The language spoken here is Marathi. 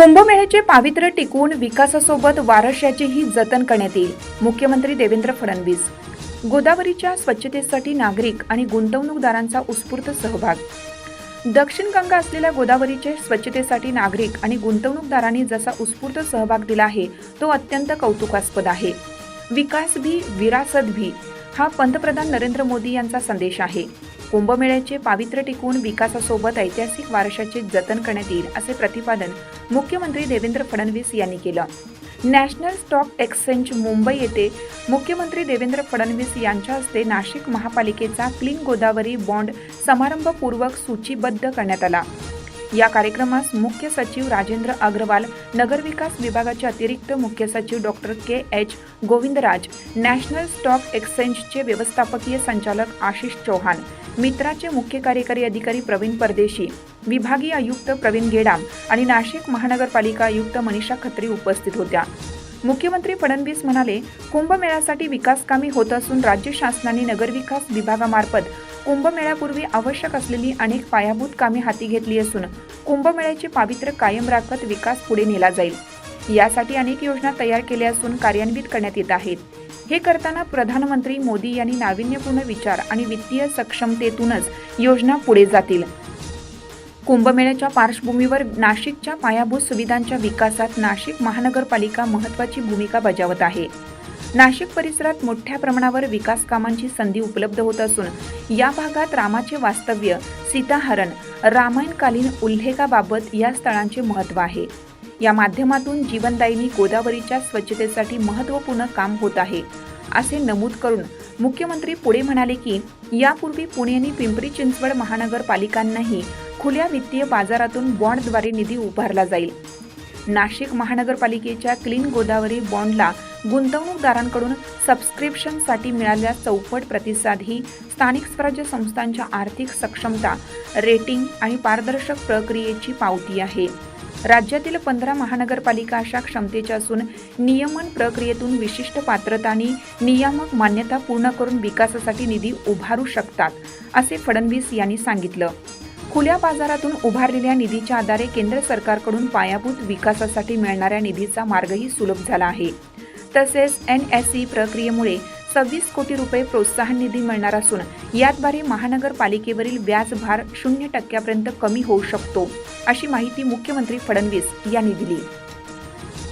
कुंभमेळ्याचे पावित्र्य टिकवून विकासासोबत वारशाचेही जतन करण्यात येईल. मुख्यमंत्री देवेंद्र फडणवीस. गोदावरीच्या स्वच्छतेसाठी नागरिक आणि गुंतवणूकदारांचा उत्स्फूर्त सहभाग. दक्षिण गंगा असलेल्या गोदावरीच्या स्वच्छतेसाठी नागरिक आणि गुंतवणूकदारांनी जसा उत्स्फूर्त सहभाग दिला आहे तो अत्यंत कौतुकास्पद आहे. विकास भी विरासत भी हा पंतप्रधान नरेंद्र मोदी यांचा संदेश आहे. कुंभमेळ्याचे पावित्र्य टिकून विकासासोबत ऐतिहासिक वारशाचे जतन करण्यात येईल असे प्रतिपादन मुख्यमंत्री देवेंद्र फडणवीस यांनी केलं. नॅशनल स्टॉक एक्सचेंज मुंबई येथे मुख्यमंत्री देवेंद्र फडणवीस यांच्या हस्ते नाशिक महापालिकेचा क्लीन गोदावरी बॉन्ड समारंभपूर्वक सूचीबद्ध करण्यात आला. या कार्यक्रमास मुख्य सचिव राजेंद्र अग्रवाल नगरविकास विभागाचे अतिरिक्त मुख्य सचिव doctor K H Govindaraj national stock एक्सचेंजचे व्यवस्थापकीय संचालक आशिष चौहान मित्राचे मुख्य कार्यकारी अधिकारी प्रवीण परदेशी विभागीय आयुक्त प्रवीण गेडाम आणि नाशिक महानगरपालिका आयुक्त मनीषा खत्री उपस्थित होत्या. मुख्यमंत्री फडणवीस म्हणाले कुंभमेळ्यासाठी विकास कामे होत असून राज्य शासनाने नगरविकास विभागामार्फत कुंभमेळ्यापूर्वी आवश्यक असलेली अनेक पायाभूत कामे हाती घेतली असून कुंभमेळ्याचे पावित्र्य कायम राखत विकास पुढे नेला जाईल. यासाठी अनेक योजना तयार केल्या असून कार्यान्वित करण्यात येत आहेत. हे करताना प्रधानमंत्री मोदी यांनी नाविन्यपूर्ण विचार आणि वित्तीय सक्षमतेतूनच योजना पुढे जातील. कुंभमेळ्याच्या पार्श्वभूमीवर नाशिकच्या पायाभूत सुविधांच्या विकासात नाशिक महानगरपालिका महत्त्वाची भूमिका बजावत आहे. नाशिक परिसरात मोठ्या प्रमाणावर विकास कामांची संधी उपलब्ध होत असून या भागात रामाचे वास्तव्य सीताहरण रामायणकालीन उल्लेखाबाबत या स्थळांचे महत्त्व आहे. या माध्यमातून जीवनदायिनी गोदावरीच्या स्वच्छतेसाठी महत्त्वपूर्ण काम होत आहे. असे नमूद करून मुख्यमंत्री पुढे म्हणाले की यापूर्वी पुणे आणि पिंपरी चिंचवड महानगरपालिकांनाही खुल्या वित्तीय बाजारातून बॉन्डद्वारे निधी उभारला जाईल. नाशिक महानगरपालिकेच्या क्लीन गोदावरी बॉन्डला गुंतवणूकदारांकडून सबस्क्रिप्शनसाठी मिळालेला चौपट प्रतिसाद ही स्थानिक स्वराज्य संस्थांच्या आर्थिक सक्षमता रेटिंग आणि पारदर्शक प्रक्रियेची पावती आहे. राज्यातील पंधरा महानगरपालिका अशा क्षमतेच्या असून नियमन प्रक्रियेतून विशिष्ट पात्रता आणि नियामक मान्यता पूर्ण करून विकासासाठी निधी उभारू शकतात असे फडणवीस यांनी सांगितलं. खुल्या बाजारातून उभारलेल्या निधीच्या आधारे केंद्र सरकारकडून पायाभूत विकासासाठी मिळणाऱ्या निधीचा मार्गही सुलभ झाला आहे. तसेच एन एस ई प्रक्रियेमुळे सव्वीस कोटी रुपये प्रोत्साहन निधी मिळणार असून याद्वारे महानगरपालिकेवरील व्याजभार शून्य टक्क्यापर्यंत कमी होऊ शकतो अशी माहिती मुख्यमंत्री फडणवीस यांनी दिली.